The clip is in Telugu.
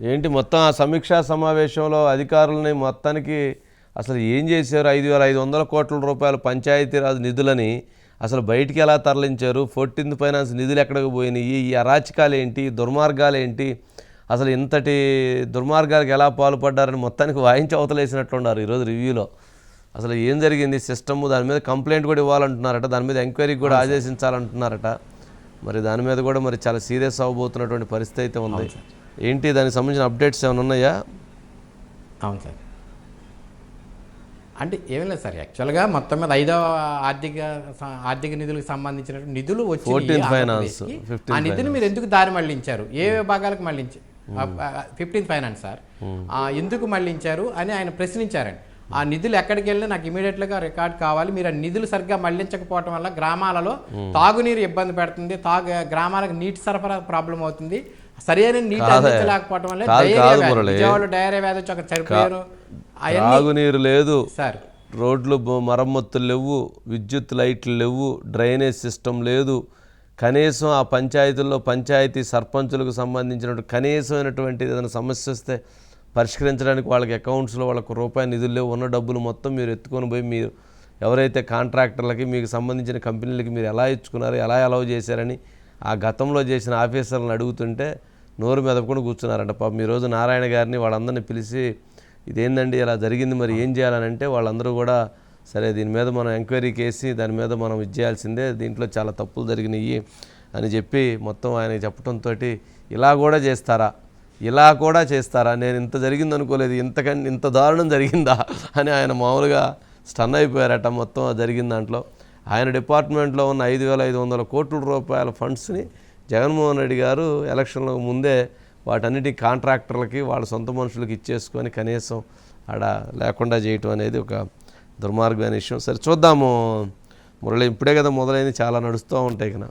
ఏంటి మొత్తం ఆ సమీక్షా సమావేశంలో అధికారులని మొత్తానికి అసలు ఏం చేశారు? ఐదు వేల ఐదు వందల కోట్ల రూపాయల పంచాయతీరాజ్ నిధులని అసలు బయటికి ఎలా తరలించారు? ఫోర్టీన్త్ ఫైనాన్స్ నిధులు ఎక్కడికి పోయినాయి? ఈ అరాచకాలు ఏంటి? దుర్మార్గాలు ఏంటి? అసలు ఇంతటి దుర్మార్గాలకు ఎలా పాల్పడ్డారని మొత్తానికి వాయించి అవతలేసినట్లున్నారు ఈరోజు రివ్యూలో. అసలు ఏం జరిగింది? సిస్టమ్ దాని మీద కంప్లైంట్ కూడా ఇవ్వాలంటున్నారట. దాని మీద ఎంక్వైరీకి కూడా ఆదేశించాలంటున్నారట. మరి దాని మీద కూడా మరి చాలా సీరియస్ అవ్వబోతున్నటువంటి పరిస్థితి అయితే ఉంది. ఏంటి దానికి సంబంధించిన అప్డేట్స్ ఏమైనా ఉన్నాయా? అవును సార్. అంటే ఏమీ లేదు సార్ యాక్చువల్గా మొత్తం మీద ఐదో ఆర్థిక ఆర్థిక నిధులకు సంబంధించిన నిధులు వచ్చి 14th finance, 15th ఆ నిధులు మీరు ఎందుకు దారి మళ్ళించారు ఏ విభాగాలకు మళ్ళించారు ఫిఫ్టీన్త్ ఫైనాన్స్ సార్. ఎందుకు మళ్ళించారు అని ఆయన ప్రశ్నించారండి. ఆ నిధులు ఎక్కడికి వెళ్ళినా నాకు ఇమీడియట్గా రికార్డ్ కావాలి. మీరు ఆ నిధులు సరిగ్గా మళ్ళించకపోవటం వల్ల గ్రామాలలో తాగునీరు ఇబ్బంది పెడుతుంది. తాగు గ్రామాలకు నీటి సరఫరా ప్రాబ్లం అవుతుంది. సరైన నీటి. అందించలేకపోవటం వల్ల డయేరియా కాదు వ్యాధి, వచ్చి ఒక చనిపోయారు. తాగునీరు లేదు. సార్. రోడ్లు మరమ్మతులు లేవు. విద్యుత్ లైట్లు లేవు. డ్రైనేజ్ సిస్టమ్ లేదు. కనీసం ఆ పంచాయతీల్లో పంచాయతీ సర్పంచులకు సంబంధించినటువంటి కనీసమైనటువంటి ఏదైనా సమస్య వస్తే పరిష్కరించడానికి వాళ్ళకి అకౌంట్స్లో వాళ్ళకు రూపాయి నిధులు ఉన్న డబ్బులు మొత్తం మీరు ఎత్తుకొని పోయి మీరు ఎవరైతే కాంట్రాక్టర్లకి మీకు సంబంధించిన కంపెనీలకి మీరు ఎలా ఇచ్చుకున్నారు ఎలా అలౌ చేశారని ఆ గతంలో చేసిన ఆఫీసర్లను అడుగుతుంటే నోరు మెదపకుండా కూర్చున్నారంట. పాపం ఈరోజు నారాయణ గారిని వాళ్ళందరినీ పిలిచి ఇదేందండి ఇలా జరిగింది మరి ఏం చేయాలని అంటే వాళ్ళందరూ కూడా సరే దీని మీద మనం ఎంక్వైరీ కేసి దాని మీద మనం ఇది చేయాల్సిందే దీంట్లో చాలా తప్పులు జరిగినాయి అని చెప్పి మొత్తం ఆయన చెప్పడంతో ఇలా కూడా చేస్తారా? ఇలా కూడా చేస్తారా? నేను ఇంత జరిగింది అనుకోలేదు. ఇంతకంటే ఇంత దారుణం జరిగిందా? అని ఆయన మామూలుగా స్టన్ అయిపోయారట మొత్తం జరిగిన దాంట్లో. ఆయన డిపార్ట్మెంట్లో ఉన్న ఐదు వేల ఐదు వందల కోట్ల రూపాయల ఫండ్స్ని జగన్మోహన్ రెడ్డి గారు ఎలక్షన్లకు ముందే వాటన్నిటి కాంట్రాక్టర్లకి వాళ్ళ సొంత మనుషులకి ఇచ్చేసుకొని కనీసం ఆడ లేకుండా చేయటం అనేది ఒక దుర్మార్గమైన విషయం. సరే చూద్దాము. మురళి ఇప్పుడే కదా మొదలైంది. చాలా నడుస్తూ ఉంటాయి కదా.